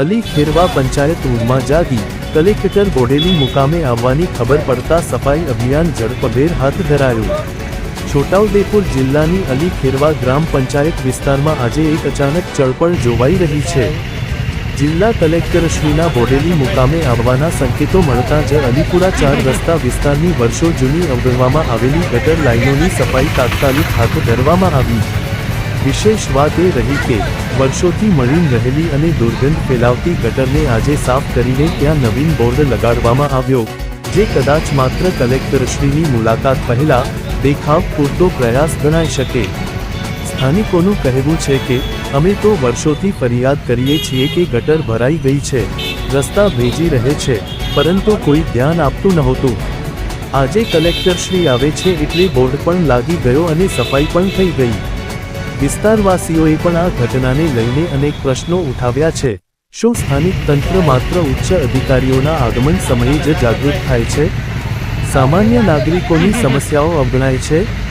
અલી ખેરવા પંચાયત ઊંઘમાં જાગી. કલેક્ટર બોડેલી મુકામે આવવાની ખબર પડતા સફાઈ અભિયાન ઝડપભેર હાથ ધરાયું. છોટાઉદેપુર જિલ્લાની અલી ખેરવા ગ્રામ પંચાયત વિસ્તારમાં આજે એક અચાનક ચળપળ જોવાઈ રહી છે. જિલ્લા કલેક્ટર શ્રીના બોડેલી મુકામે આવવાના સંકેતો મળતા જ અલીપુરા ચાર રસ્તા વિસ્તારની વર્ષો જૂની અવગણવામાં આવેલી ગટર લાઇનોની સફાઈ તાત્કાલિક હાથ ધરવામાં આવી. વિશેષ વાત એ રહી કે વર્ષોથી મળી રહેલી અને દુર્ગંધ ફેલાવતી ગટરને આજે સાફ કરીને ત્યાં નવીન બોર્ડ લગાડવામાં આવ્યો, જે કદાચ માત્ર કલેક્ટરશ્રીની મુલાકાત પહેલા દેખાવ પૂરતો પ્રયાસ ગણાઈ શકે. સ્થાનિકોનું કહેવું છે કે, અમે તો વર્ષોથી ફરિયાદ કરીએ છીએ કે ગટર ભરાઈ ગઈ છે, રસ્તા ભેજી રહે છે, પરંતુ કોઈ ધ્યાન આપતું નહોતું. આજે કલેક્ટરશ્રી આવે છે એટલે બોર્ડ પણ લાગી ગયો અને સફાઈ પણ થઈ ગઈ. વિસ્તારવાસીઓએ પણ આ ઘટનાને લઈને અનેક પ્રશ્નો ઉઠાવ્યા છે. શું સ્થાનિક તંત્ર માત્ર ઉચ્ચ અધિકારીઓના આગમન સમયે જ જાગૃત થાય છે? સામાન્ય નાગરિકોની સમસ્યાઓ અવગણાય છે.